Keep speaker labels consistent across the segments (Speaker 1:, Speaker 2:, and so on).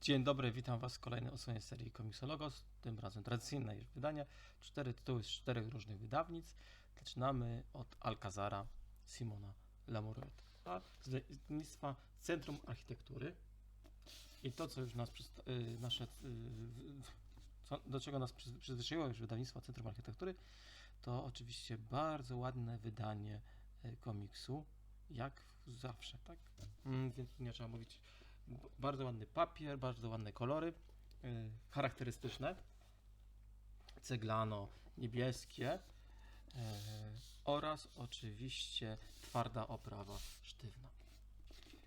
Speaker 1: Dzień dobry, witam Was w kolejnej odsłonie serii Komiksologos, tym razem tradycyjne już wydanie. Cztery tytuły z czterech różnych wydawnic. Zaczynamy od Alcazara Simona Lamoureux, a z wydawnictwa Centrum Architektury. I to, co już nas y, nasze, y, co, do czego nas przyz- przyzwyczaiło już wydawnictwo Centrum Architektury, to oczywiście bardzo ładne wydanie y, komiksu, jak zawsze, tak? Mm, więc nie trzeba mówić bardzo ładny papier, bardzo ładne kolory, y, charakterystyczne, ceglano, niebieskie y, oraz oczywiście twarda oprawa sztywna.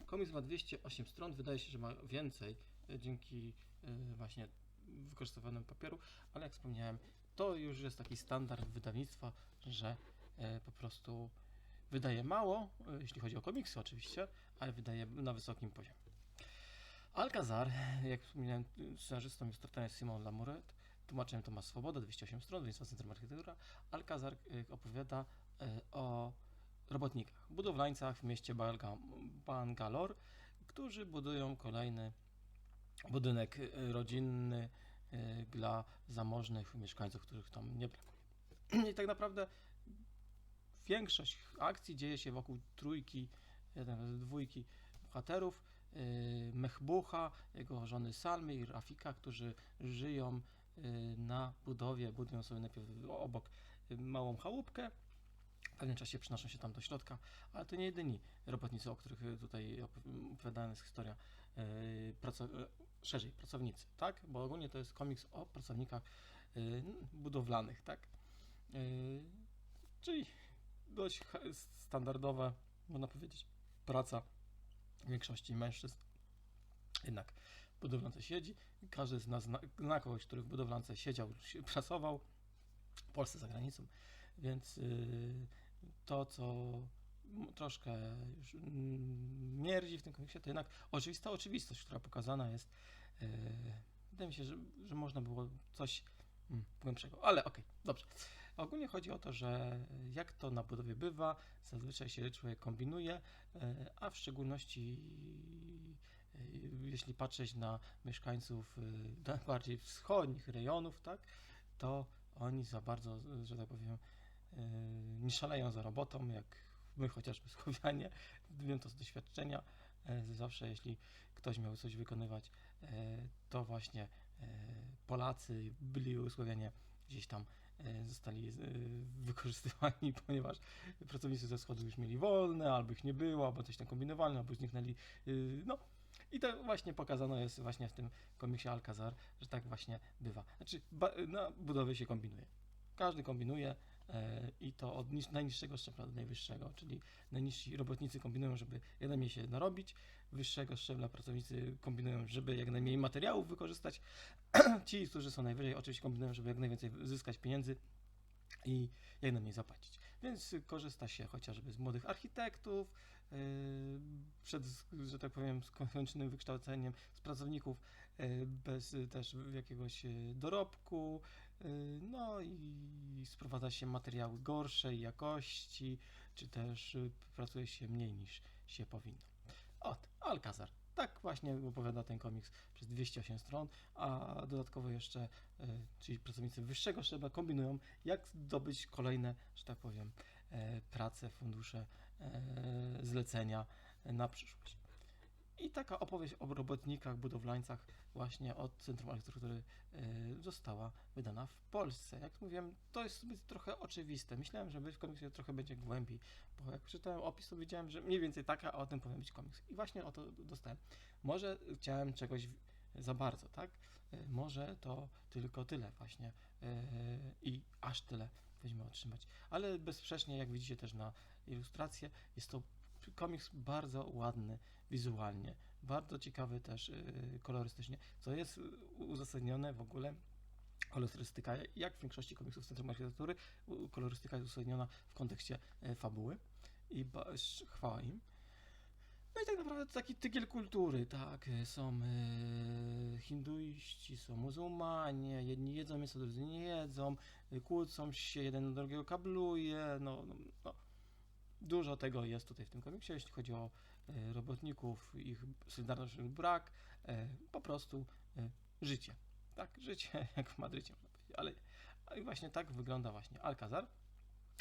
Speaker 1: Komiks ma 208 stron, wydaje się, że ma więcej y, dzięki właśnie wykorzystywanemu papieru, ale jak wspomniałem, to już jest taki standard wydawnictwa, że po prostu wydaje mało, jeśli chodzi o komiksy oczywiście, ale wydaje na wysokim poziomie. Alcazar, jak wspomniałem, scenarzystą ilustratorem jest Simon Lamoureux, tłumaczem Tomasz Swoboda, 208 stron, więc Centrum Architektura. Alcazar y, opowiada y, o robotnikach, budowlańcach w mieście Bangalore, którzy budują kolejny budynek y, rodzinny dla zamożnych mieszkańców, których tam nie brakuje. I tak naprawdę większość akcji dzieje się wokół trójki, dwójki bohaterów, Mechbucha, jego żony Salmy i Rafika, którzy żyją y, na budowie, budują sobie najpierw obok y, małą chałupkę, w pewnym czasie przenoszą się tam do środka, ale to nie jedyni robotnicy, o których y, tutaj op- opowiadana jest historia, y, praco- y, szerzej, pracownicy, tak? Bo ogólnie to jest komiks o pracownikach y, budowlanych, tak? Y, Czyli dość standardowa, można powiedzieć, praca większości mężczyzn. Jednak w budowlance siedzi. Każdy z nas zna, zna kogoś, który w budowlance siedział, pracował w Polsce, za granicą. Więc y, to, co troszkę już mierdzi w tym komiksie, to jednak oczywista oczywistość, która pokazana jest. y, Wydaje mi się, że, że można było coś mm, głębszego. Ale okej, dobrze. Ogólnie chodzi o to, że jak to na budowie bywa, zazwyczaj się człowiek kombinuje, e, a w szczególności e, jeśli patrzeć na mieszkańców e, bardziej wschodnich rejonów, tak, to oni za bardzo, że tak powiem, e, nie szaleją za robotą, jak my chociażby Słowianie. Wiem to z doświadczenia. E, Zawsze jeśli ktoś miał coś wykonywać, e, to właśnie e, Polacy byli Słowianie gdzieś tam e, zostali e, wykorzystywani, ponieważ pracownicy ze wschodu już mieli wolne, albo ich nie było, albo coś tam kombinowali, albo zniknęli. y, No i to właśnie pokazano jest właśnie w tym komiksie Alcazar, że tak właśnie bywa. Znaczy na budowie się kombinuje. Każdy kombinuje e, i to od niż, najniższego szczebla do najwyższego, czyli najniżsi robotnicy kombinują, żeby jak najmniej się narobić, wyższego szczebla pracownicy kombinują, żeby jak najmniej materiałów wykorzystać, ci, którzy są najwyżej, oczywiście kombinują, żeby jak najwięcej zyskać pieniędzy i jak najmniej zapłacić. Więc korzysta się chociażby z młodych architektów, yy, przed, że tak powiem, skończonym wykształceniem, z pracowników yy, bez też jakiegoś dorobku, no i sprowadza się materiały gorszej jakości, czy też y, pracuje się mniej niż się powinno. Ot, Alcazar. Tak właśnie opowiada ten komiks przez 208 stron, a dodatkowo jeszcze, y, czyli pracownicy wyższego szczebla kombinują, jak zdobyć kolejne, że tak powiem, e, prace, fundusze, e, zlecenia na przyszłość. I taka opowieść o robotnikach, budowlańcach właśnie od Centrum Architektury e, została wydana w Polsce. Jak mówiłem, to jest trochę oczywiste. Myślałem, że w komiksie trochę będzie głębiej, bo jak czytałem opis, to wiedziałem, że mniej więcej taka, o tym powinien być komiks. I właśnie o to dostałem. Może chciałem czegoś za bardzo, tak? E, Może to tylko tyle właśnie e, i aż tyle będziemy otrzymać. Ale bezsprzecznie, jak widzicie też na ilustrację, jest to komiks bardzo ładny wizualnie, bardzo ciekawy też y, kolorystycznie, co jest y, uzasadnione w ogóle kolorystyka, jak w większości komiksów Centrum Architektury, kolorystyka jest uzasadniona w kontekście e, fabuły i chwała im. No i tak naprawdę to taki tygiel kultury, tak, są e, hinduiści, są muzułmanie, jedni jedzą mięso, drudzy nie jedzą, e, kłócą się, jeden do drugiego kabluje, no, no, no Dużo tego jest tutaj w tym komiksie, jeśli chodzi o e, robotników, ich solidarność lub brak, e, po prostu e, życie. Tak, życie jak w Madrycie, można powiedzieć. Ale, ale właśnie tak wygląda właśnie Alcazar.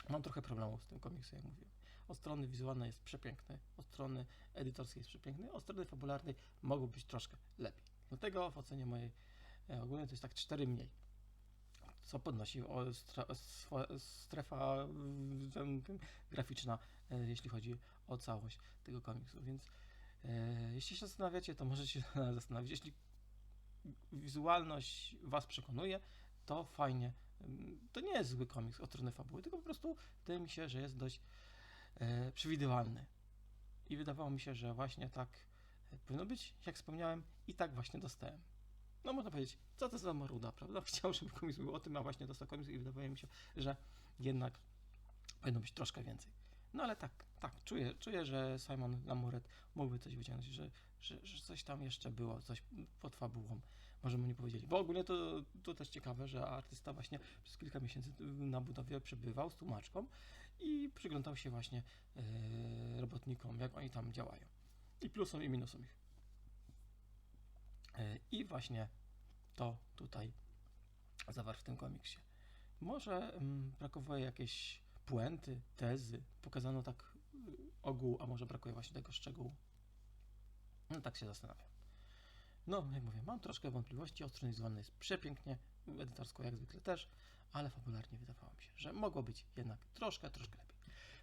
Speaker 1: Mam trochę problemów z tym komiksem, jak mówiłem. Od strony wizualnej jest przepiękny, od strony edytorskiej jest przepiękny, od strony fabularnej mogło być troszkę lepiej. Dlatego w ocenie mojej ogólnie to jest tak 4 mniej. Co podnosi strefa mm, graficzna, e, jeśli chodzi o całość tego komiksu. Więc e, jeśli się zastanawiacie, to możecie się zastanowić. Jeśli wizualność Was przekonuje, to fajnie. Ym, To nie jest zły komiks od strony fabuły, tylko po prostu wydaje mi się, że jest dość e, przewidywalny. I wydawało mi się, że właśnie tak powinno być, jak wspomniałem, i tak właśnie dostałem. No można powiedzieć, co to za maruda, prawda? Chciał, żeby komiks był o tym, a właśnie dostał komiks i wydawało mi się, że jednak powinno być troszkę więcej. No ale tak, tak, czuję, czuję że Simon Lamoret mógłby coś wyciągnąć, że, że, że coś tam jeszcze było, coś pod fabułą, może mu nie powiedzieli. Bo ogólnie to, to też ciekawe, że artysta właśnie przez kilka miesięcy na budowie przebywał z tłumaczką i przyglądał się właśnie e, robotnikom, jak oni tam działają. I plusom i minusom ich. E, I właśnie to tutaj zawarł w tym komiksie. Może mm, brakowało jakiejś puenty, tezy, pokazano tak y, ogół, a może brakuje właśnie tego szczegółu. No tak się zastanawiam. No, jak mówię, mam troszkę wątpliwości, od strony wizualnej jest przepięknie, edytorsko jak zwykle też, ale fabularnie wydawało mi się, że mogło być jednak troszkę, troszkę lepiej.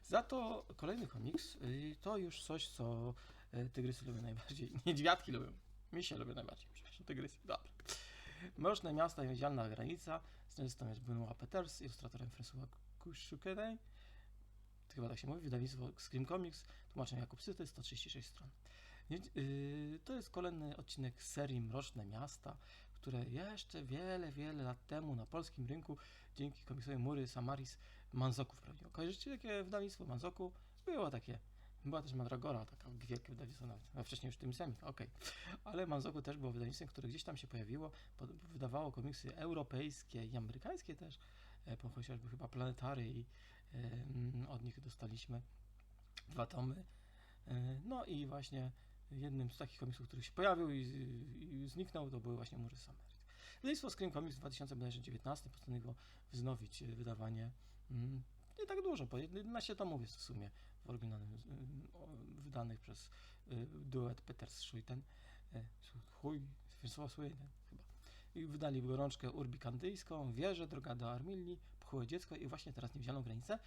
Speaker 1: Za to kolejny komiks y, to już coś, co y, tygrysy lubią najbardziej, niedźwiadki lubią, misie lubią najbardziej, przepraszam, tygrysy, dobra. Mroczne miasta i niewidzialna granica, scenarzystą jest Benoit Peters, ilustratorem François Kuszukenej, to chyba tak się mówi, wydawnictwo Scream Comics, tłumaczeń Jakub Syty, 136 stron. Yy, To jest kolejny odcinek serii Mroczne Miasta, które jeszcze wiele, wiele lat temu na polskim rynku dzięki komiksowi Mury Samaris Manzoku wprowadziło. Kojarzycie takie wydawnictwo Manzoku? Było takie. Była też Mandragora, taka wielkie wydawnictwo nawet, a wcześniej już tym Semik, okej. Ale Manzoku też było wydawnictwem, które gdzieś tam się pojawiło, wydawało komiksy europejskie i amerykańskie też, e, po chociażby chyba Planetary i e, mm, od nich dostaliśmy dwa tomy. E, No i właśnie jednym z takich komiksów, który się pojawił i, i zniknął, to były właśnie Mury Samaris. Wydawnictwo Scream Comics w 2019 postanowiło wznowić wydawanie mm, nie tak dużo, bo 11 tomów jest w sumie oryginalnym y, wydanych przez y, duet Peters Schuiten, y, chuj, Wiesław Schuiten chyba. I wydali gorączkę urbikandyjską, wieżę, droga do Armilii, pchłe dziecko i właśnie teraz niewidzialną granicę,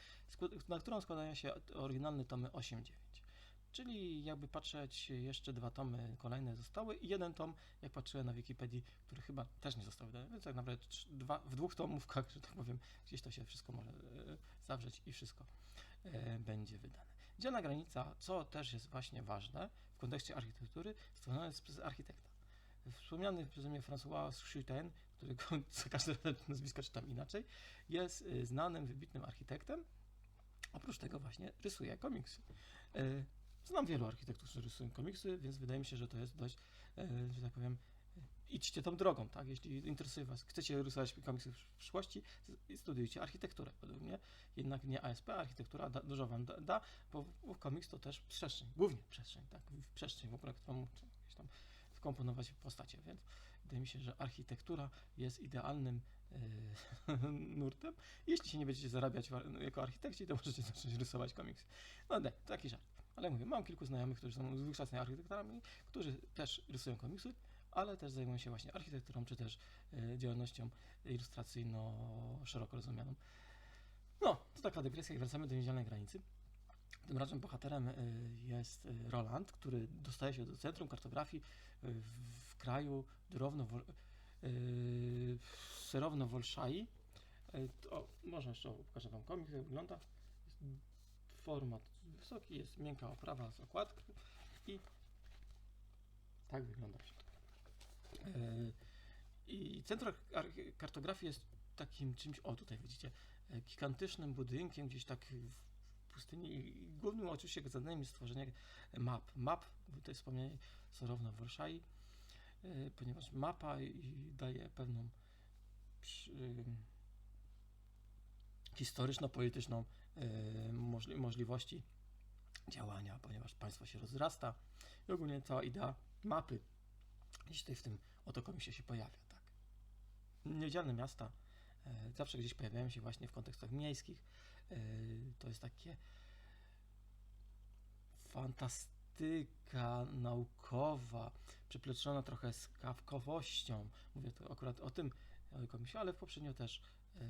Speaker 1: na którą składają się oryginalne tomy 8-9. Czyli jakby patrzeć, jeszcze dwa tomy kolejne zostały i jeden tom, jak patrzyłem na Wikipedii, który chyba też nie został wydany, więc tak naprawdę dwa, w dwóch tomówkach, że tak powiem, gdzieś to się wszystko może zawrzeć i wszystko będzie wydane. Dzielna granica, co też jest właśnie ważne w kontekście architektury, stworzona jest przez architekta. Wspomniany przeze mnie François Schuiten, którego za każde razem nazwisko czytam inaczej, jest e, znanym, wybitnym architektem. Oprócz tego właśnie rysuje komiksy. E, Znam wielu architektów, którzy rysują komiksy, więc wydaje mi się, że to jest dość, e, że tak powiem, e, idźcie tą drogą, tak? Jeśli interesuje Was, chcecie rysować komiksy w przyszłości, studiujcie architekturę, według mnie. Jednak nie ASP, architektura da, dużo Wam da, da bo, bo komiks to też przestrzeń, głównie przestrzeń, tak? W przestrzeń w ogóle, którą gdzieś tam wkomponować w postacie, więc wydaje mi się, że architektura jest idealnym e, nurtem. Jeśli się nie będziecie zarabiać wa- jako architekci, to możecie zacząć rysować komiksy. No nie, taki żart. Ale mówię, mam kilku znajomych, którzy są z wykształcenia architektorami, którzy też rysują komiksy, ale też zajmują się właśnie architekturą, czy też e, działalnością ilustracyjno szeroko rozumianą. No, to taka dygresja i wracamy do niedzielnej granicy. Tym razem bohaterem e, jest e, Roland, który dostaje się do centrum kartografii w, kraju Serowno Wolszai. To, może jeszcze pokażę Wam komiks, jak wygląda. Format wysoki, jest miękka oprawa z okładką i tak wygląda I centrum kartografii jest takim czymś, o tutaj widzicie, e, gigantycznym budynkiem gdzieś tak w pustyni i głównym oczywiście zadaniem jest stworzenie map. Map, tutaj wspomnienie Sorowna w Warszai, e, ponieważ mapa daje pewną historyczno-polityczną e, możli- możliwości działania, ponieważ państwo się rozrasta i ogólnie cała idea mapy gdzieś tutaj w tym oto komisie się pojawia, tak. Niewidzialne miasta e, zawsze gdzieś pojawiają się właśnie w kontekstach miejskich. E, to jest takie fantastyka naukowa, przypleczona trochę z kawkowością. Mówię to akurat o tym komisie, ale w poprzednio też e,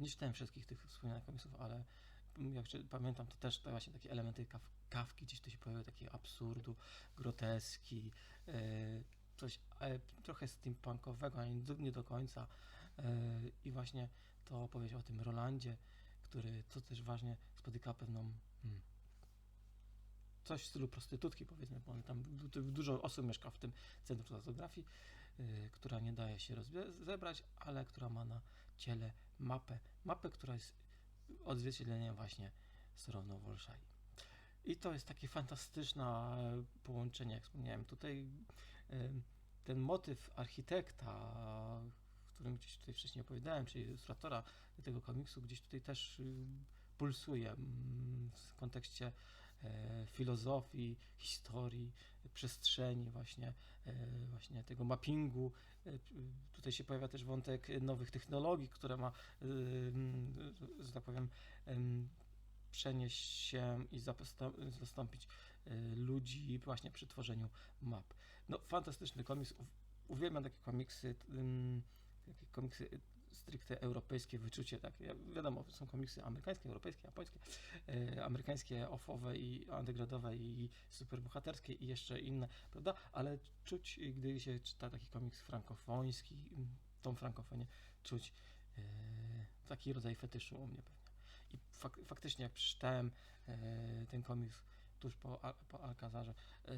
Speaker 1: nie czytałem wszystkich tych wspomnianych komisów, ale jak pamiętam, to też te właśnie takie elementy kaw, kawki gdzieś tu się pojawiły, takie absurdu, groteski, coś e, trochę steampunkowego, ale nie do, końca. E, I właśnie to opowieść o tym Rolandzie, który, co też ważnie, spotyka pewną hmm, coś w stylu prostytutki, powiedzmy, bo tam du- du- dużo osób mieszka w tym centrum fotografii, y, która nie daje się rozwie- zebrać, ale która ma na ciele mapę, mapę, która jest odzwierciedleniem właśnie Soronu Wolszaj. I to jest takie fantastyczne połączenie, jak wspomniałem. Tutaj ten motyw architekta, o którym gdzieś tutaj wcześniej opowiadałem, czyli ilustratora tego komiksu, gdzieś tutaj też y, pulsuje mm, w kontekście e, filozofii, historii, przestrzeni, właśnie, e, właśnie tego mappingu. E, Tutaj się pojawia też wątek nowych technologii, które ma, y, mm, że tak powiem, em, przenieść się i zastąpić ludzi właśnie przy tworzeniu map. No, fantastyczny komiks. Uwielbiam takie komiksy, takie komiksy y, stricte europejskie wyczucie, tak, wiadomo, są komiksy amerykańskie, europejskie, japońskie, e, amerykańskie offowe i undergroundowe i superbohaterskie i jeszcze inne, prawda, ale czuć, gdy się czyta taki komiks frankofoński, tą frankofonię, czuć e, taki rodzaj fetyszu u mnie pewnie. I fak, faktycznie jak przeczytałem e, ten komiks tuż po, po Alcazarze, e,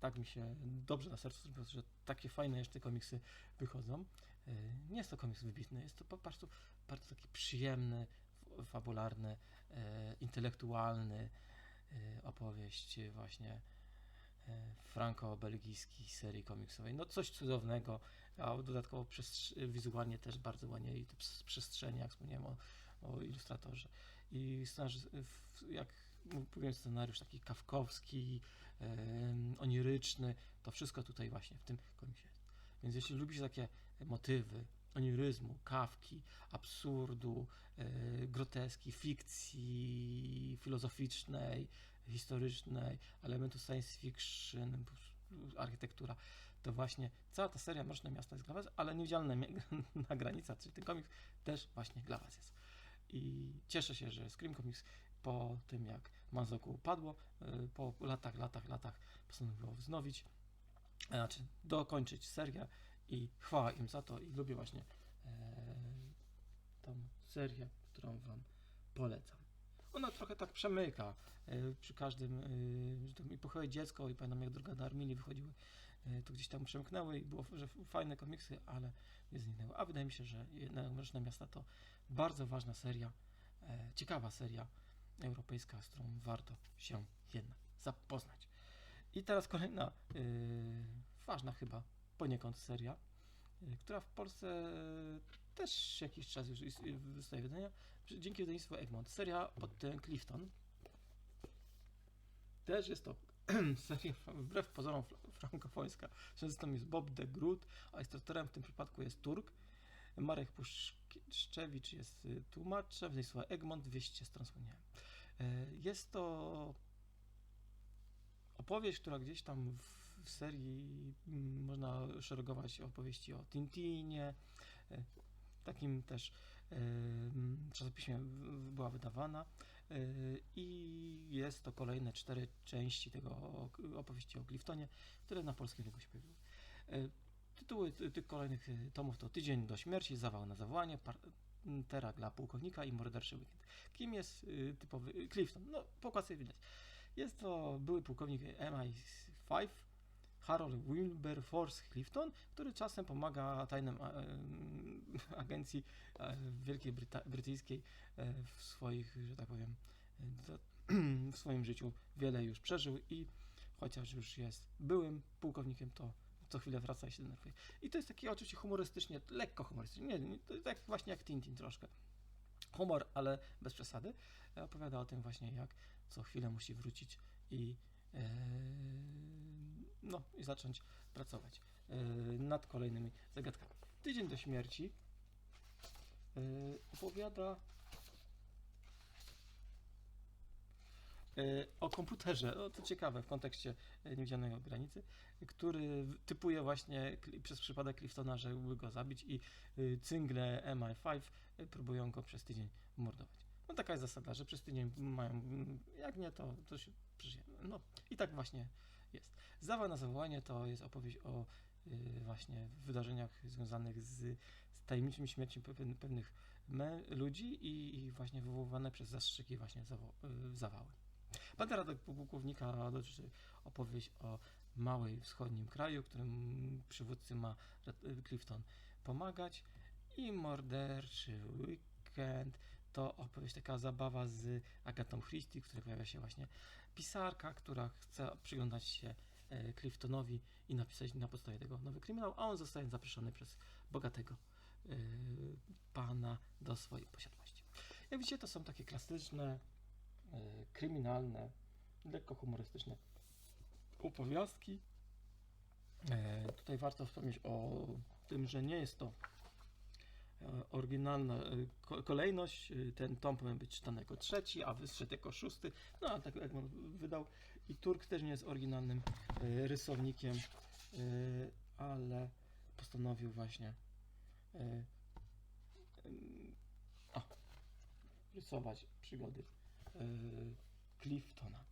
Speaker 1: tak mi się dobrze na sercu zrobiło, że takie fajne jeszcze komiksy wychodzą. E, Nie jest to komiks wybitny, jest to po prostu bardzo taki przyjemny, fabularny, e, intelektualny e, opowieść właśnie franko-belgijskiej serii komiksowej. No coś cudownego, a dodatkowo wizualnie też bardzo ładnie i te przestrzenie, jak wspomniałem o, o ilustratorze. I scenariusz, jak mówiłem, scenariusz taki kawkowski, oniryczny, to wszystko tutaj właśnie w tym komiksie. Więc jeśli lubisz takie motywy oniryzmu, kawki, absurdu, e, groteski, fikcji filozoficznej, historycznej, elementów science fiction, architektura, to właśnie cała ta seria Mroczne Miasta jest dla Was, ale Niewidzialna na granica, czyli ten komiks też właśnie dla Was jest. I cieszę się, że Scream Comics po tym jak Manzoku upadło, y, po latach, latach, latach postanowiło wznowić, znaczy dokończyć serię i chwała im za to i lubię właśnie e, tą serię, którą Wam polecam. Ona trochę tak przemyka e, przy każdym, e, że to mi pochylę dziecko i pamiętam jak druga do Armini wychodziły, to gdzieś tam przemknęły i było że fajne komiksy, ale nie zniknęły. A wydaje mi się, że Mroczne Miasta to bardzo ważna seria, ciekawa seria europejska, z którą warto się jednak zapoznać. I teraz kolejna y, ważna chyba poniekąd seria, y, która w Polsce też jakiś czas już wystaje wydania, dzięki wydawnictwu Egmont. Seria pod tytułem Clifton. Też jest to seria wbrew pozorom frankofońska. Często jest Bob de Groot, a ilustratorem w tym przypadku jest Turk. Marek Puszczewicz jest y, tłumaczem, wydawnictwo Egmont, 200 stron wspomniałem. E, Jest to opowieść, która gdzieś tam w, serii mm, można szeregować opowieści o Tintinie, e, takim też e, mm, czasopiśmie była wydawana i jest to kolejne cztery części tego opowieści o Cliftonie, które na polskim rynku się pojawiły. Tytuły ty- tych kolejnych tomów to Tydzień do śmierci, Zawał na zawołanie, Pantera dla pułkownika i Morderczy weekend. Kim jest y, typowy y, Clifton? No, po okładce widać. Jest to były pułkownik MI5 Harold Wilberforce Clifton, który czasem pomaga tajnym a, em, agencji e, Wielkiej Bryta- Brytyjskiej e, w swoich, że tak powiem, e, w swoim życiu wiele już przeżył i chociaż już jest byłym pułkownikiem, to co chwilę wraca i się denerwuje. I to jest taki oczywiście humorystycznie, lekko humorystycznie, nie, nie, to tak właśnie jak Tintin troszkę. humor, ale bez przesady. E, Opowiada o tym właśnie, jak co chwilę musi wrócić i, e, no, i zacząć pracować e, nad kolejnymi zagadkami. Tydzień do śmierci e, opowiada o komputerze. No, to ciekawe w kontekście e, niewidzialnej granicy, który typuje właśnie przez przypadek Cliftona, żeby go zabić i y, cyngle MI5 y, próbują go przez tydzień mordować. No taka jest zasada, że przez tydzień mają, mm, jak nie, to, to się przeżyje. No i tak właśnie jest. Zawa na zawołanie to jest opowieść o y, właśnie wydarzeniach związanych z, z tajemniczymi śmiercią pewnych me, ludzi i, i właśnie wywoływane przez zastrzyki właśnie zawo, y, zawały. Pantera do pułkownika dotyczy opowieść o małej wschodnim kraju, którym przywódcy ma Clifton pomagać i morderczy weekend to opowieść taka zabawa z Agatą Christie, w której pojawia się właśnie pisarka, która chce przyglądać się e, Cliftonowi i napisać na podstawie tego nowy kryminał, a on zostaje zaproszony przez bogatego e, pana do swojej posiadłości. Jak widzicie, to są takie klasyczne, kryminalne, lekko humorystyczne opowiastki. E, tutaj warto wspomnieć o tym, że nie jest to e, oryginalna e, ko- kolejność. E, Ten tom powinien być czytany jako trzeci, a wyszedł jako szósty. No a tak on wydał. I Turk też nie jest oryginalnym e, rysownikiem, e, ale postanowił właśnie e, rysować przygody e, Cliftona.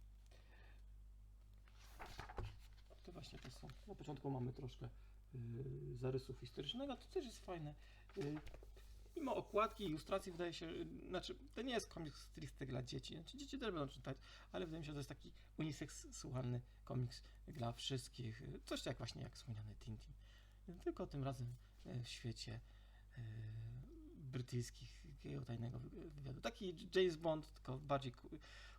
Speaker 1: To właśnie to są. Na początku mamy troszkę y, zarysów historycznego, to też jest fajne. Y, mimo okładki ilustracji wydaje się, y, znaczy to nie jest komiks stricte dla dzieci, znaczy dzieci też będą czytać, ale wydaje mi się, że to jest taki uniseksualny komiks dla wszystkich. Y, Coś jak właśnie jak wspomniany Tintin. Y, Tylko tym razem y, w świecie y, brytyjskich takiego tajnego wy- wywiadu. Taki James Bond, tylko bardziej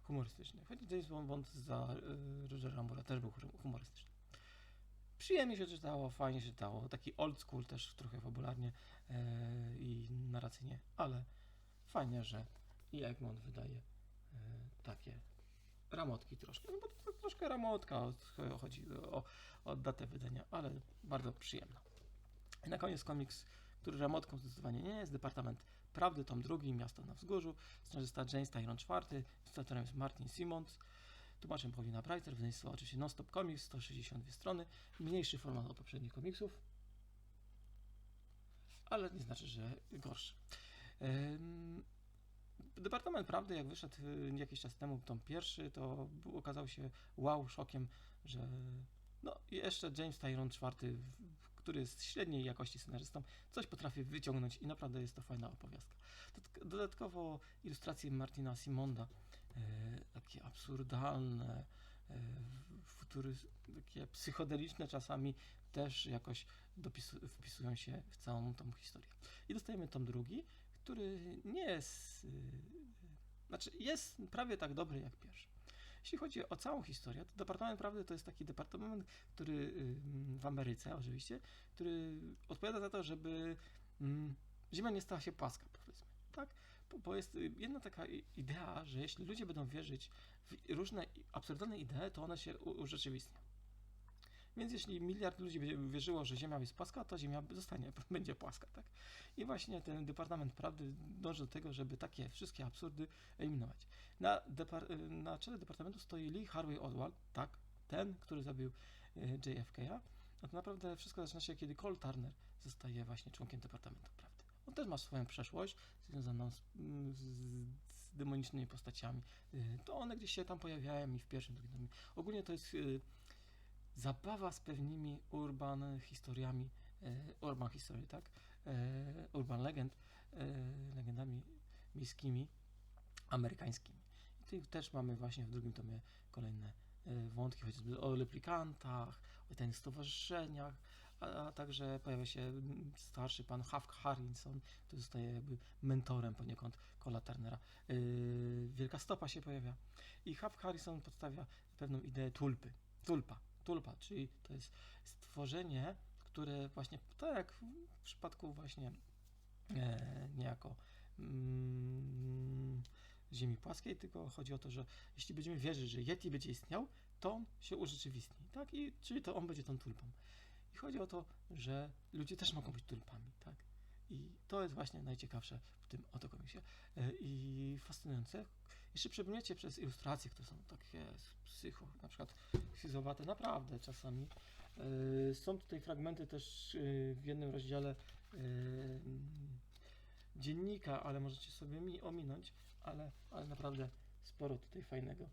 Speaker 1: humorystyczny. Choć James Bond za y, Rogera Moora też był hum- humorystyczny. Przyjemnie się czytało, fajnie się czytało. Taki old school też trochę fabularnie e, i narracyjnie, ale fajnie, że i Egmont wydaje e, takie ramotki troszkę. No bo troszkę ramotka, chodzi o, o datę wydania, ale bardzo przyjemna. I na koniec komiks, który ramotką zdecydowanie nie jest, Departament Prawdy, tom drugi, Miasto na Wzgórzu, scenarzysta James Tyron IV, ilustratorem jest Martin Simmons, tłumaczem Paulina Breiter, wydawnictwo oczywiście Non-Stop Comics, 162 strony, mniejszy format od poprzednich komiksów, ale nie znaczy, że gorszy. Ym, Departament Prawdy, jak wyszedł y, jakiś czas temu, tom pierwszy, to okazał się wow, szokiem, że no jeszcze James Tyron IV, który jest średniej jakości scenarzystą, coś potrafi wyciągnąć i naprawdę jest to fajna opowiastka. Dodatk- Dodatkowo ilustracje Martina Simonda, e, takie absurdalne, e, futury, takie psychodeliczne czasami też jakoś dopisu, wpisują się w całą tą historię. I dostajemy tom drugi, który nie jest, y, znaczy jest prawie tak dobry jak pierwszy. Jeśli chodzi o całą historię, to Departament Prawdy to jest taki departament, który w Ameryce oczywiście, który odpowiada za to, żeby Ziemia nie stała się płaska, powiedzmy. Tak? Bo, jest y, jedna taka idea, że jeśli ludzie będą wierzyć w różne absurdalne idee, to one się urzeczywistnią. Więc jeśli miliard ludzi wierzyło, że Ziemia jest płaska, to Ziemia zostanie, będzie płaska, tak? I właśnie ten Departament Prawdy dąży do tego, żeby takie wszystkie absurdy eliminować. Na, na czele departamentu stoi Lee Harvey Oswald, tak, ten, który zabił y, JFK'a. A to naprawdę wszystko zaczyna się, kiedy Cole Turner zostaje właśnie członkiem Departamentu Prawdy. On też ma swoją przeszłość związaną z, mm, z, z demonicznymi postaciami. Y, To one gdzieś się tam pojawiają i w pierwszym, drugim. Ogólnie to jest y, zabawa z pewnymi urban historiami, y, urban history, tak? Y, urban legend, y, legendami miejskimi, amerykańskimi. I tu też mamy właśnie w drugim tomie kolejne wątki, chociażby o replikantach, o tajnych stowarzyszeniach, a, a także pojawia się starszy pan Huck Harrison, który zostaje jakby mentorem poniekąd Cola Turnera. Wielka Stopa się pojawia i Huck Harrison podstawia pewną ideę tulpy, tulpa, tulpa, czyli to jest stworzenie, które właśnie, tak jak w przypadku właśnie e, niejako mm, Ziemi płaskiej, tylko chodzi o to, że jeśli będziemy wierzyć, że Yeti będzie istniał, to on się urzeczywistni, tak? I, czyli to on będzie tą tulpą. I chodzi o to, że ludzie też mogą być tulpami, tak? I to jest właśnie najciekawsze w tym oto komiksie E, i fascynujące. Jeszcze przebrniecie przez ilustracje, które są takie psycho, na przykład schizowate, naprawdę czasami. E, Są tutaj fragmenty też e, w jednym rozdziale e, dziennika, ale możecie sobie mi ominąć, ale, ale naprawdę sporo tutaj fajnego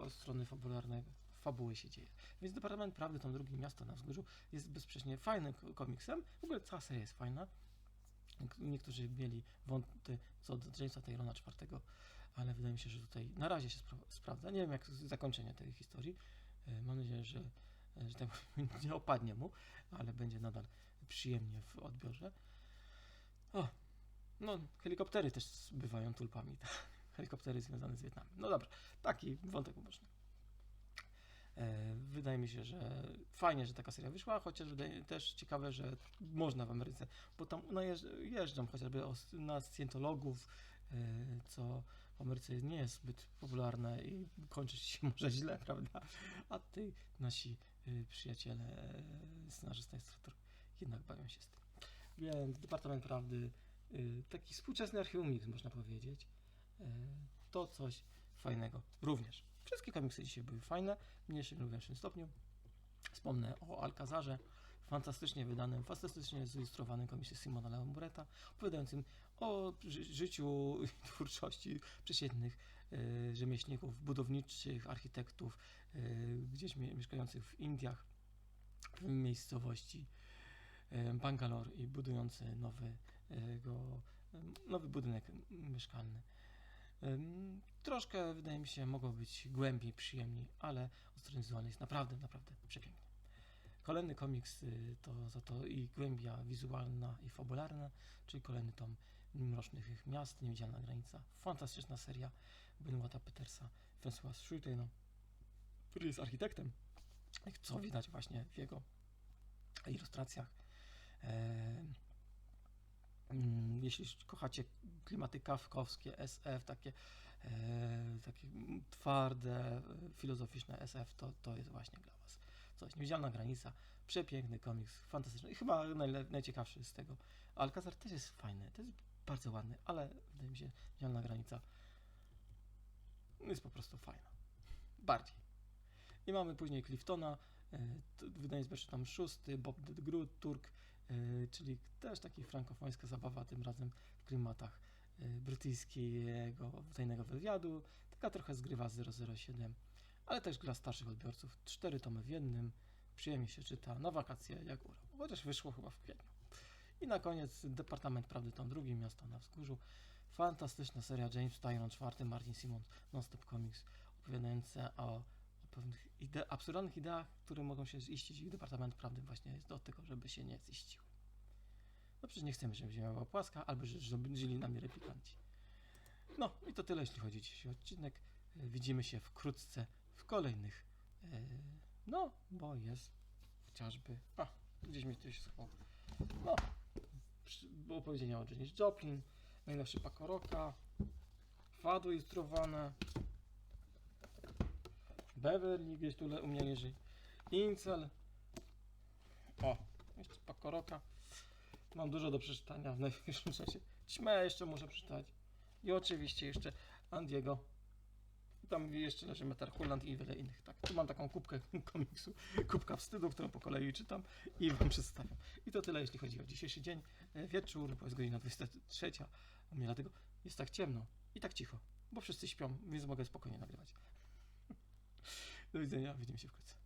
Speaker 1: od strony fabularnego. Fabuły się dzieje. Więc Departament Prawdy, to drugie miasto na wzgórzu, jest bezsprzecznie fajnym ko- komiksem. W ogóle cała seria jest fajna. Niektórzy mieli wąty co do Jamesa Tyrona IV, ale wydaje mi się, że tutaj na razie się spra- sprawdza. Nie wiem, jak zakończenie tej historii. E, Mam nadzieję, że, e, że tak nie opadnie mu, ale będzie nadal przyjemnie w odbiorze. O, no, helikoptery też bywają tulpami. tak. Helikoptery związane z Wietnamem. No dobra, taki wątek uboczny. E, Wydaje mi się, że fajnie, że taka seria wyszła, chociaż też ciekawe, że można w Ameryce, bo tam najeżdż- jeżdżą chociażby na scjentologów, co w Ameryce nie jest zbyt popularne i kończyć się może źle, prawda? A tutaj nasi e, przyjaciele, e, scenarzysta, instruktor jednak bawią się z tym. Więc Departament Prawdy, e, taki współczesny archiwum można powiedzieć, to coś fajnego również. Wszystkie komiksy dzisiaj były fajne, w mniejszym lub większym stopniu. Wspomnę o Alcazarze, fantastycznie wydanym, fantastycznie zilustrowanym komiksie Simona Leombureta, opowiadającym o ży- życiu i twórczości przeciętnych e, rzemieślników, budowniczych, architektów, e, gdzieś mie- mieszkających w Indiach, w miejscowości e, Bangalore i budujący nowy, e, go, nowy budynek mieszkalny. Troszkę, wydaje mi się, mogło być głębiej, przyjemniej, ale od strony jest naprawdę, naprawdę przepięknie. Kolejny komiks y, to za to i głębia wizualna i fabularna, czyli kolejny tom Mrocznych Miast, Niewidzialna Granica. Fantastyczna seria Benoita Petersa, François Schutena, który jest architektem, co widać właśnie w jego ilustracjach. Em, Mm, Jeśli kochacie klimaty kawkowskie, SF, takie, e, takie twarde, e, filozoficzne SF, to, to jest właśnie dla Was coś. Niewidzialna granica, przepiękny komiks, fantastyczny i chyba najle, najciekawszy z tego. Alcazar też jest fajny, to jest bardzo ładny, ale wydaje mi się, Niewidzialna granica jest po prostu fajna. Bardziej. I mamy później Cliftona, e, to wydanie zbierze tam szósty, Bob the Groot, Turk, e, czyli też taki frankofońska zabawa, tym razem w klimatach e, brytyjskiego tajnego wywiadu, taka trochę zgrywa z 007, ale też dla starszych odbiorców. Cztery tomy w jednym, przyjemnie się czyta, na wakacje jak urał, chociaż wyszło chyba w kwietniu. I na koniec Departament Prawdy, tom drugi, Miasto na Wzgórzu. Fantastyczna seria James Tyron, czwarty, Martin Simons, Non-Stop Comics, opowiadające o, o pewnych ide- absurdalnych ideach, które mogą się ziścić i Departament Prawdy właśnie jest do tego, żeby się nie ziściły. No przecież nie chcemy, żeby Ziemia była płaska, albo że- żeby żyli nami replikanci. No i to tyle, jeśli chodzi o dzisiejszy odcinek. Widzimy się wkrótce w kolejnych. e, No, bo jest chociażby. A, gdzieś mi tu się schował. No, było opowiedzenia o Janis Joplin, najnowszy Pakoroka, Fadu ilustrowane, Beverly gdzieś tu u mnie leży, Incel, o, jeszcze Pakoroka. Mam dużo do przeczytania w najbliższym czasie. Ćmę jeszcze muszę przeczytać. I oczywiście jeszcze Andiego. Tam jeszcze leży Metar Holland i wiele innych. Tak, tu mam taką kubkę komiksu, kubka wstydu, którą po kolei czytam i wam przedstawiam. I to tyle, jeśli chodzi o dzisiejszy dzień. E, Wieczór, bo jest godzina 23. U mnie dlatego jest tak ciemno i tak cicho, bo wszyscy śpią, więc mogę spokojnie nagrywać. Do widzenia, widzimy się wkrótce.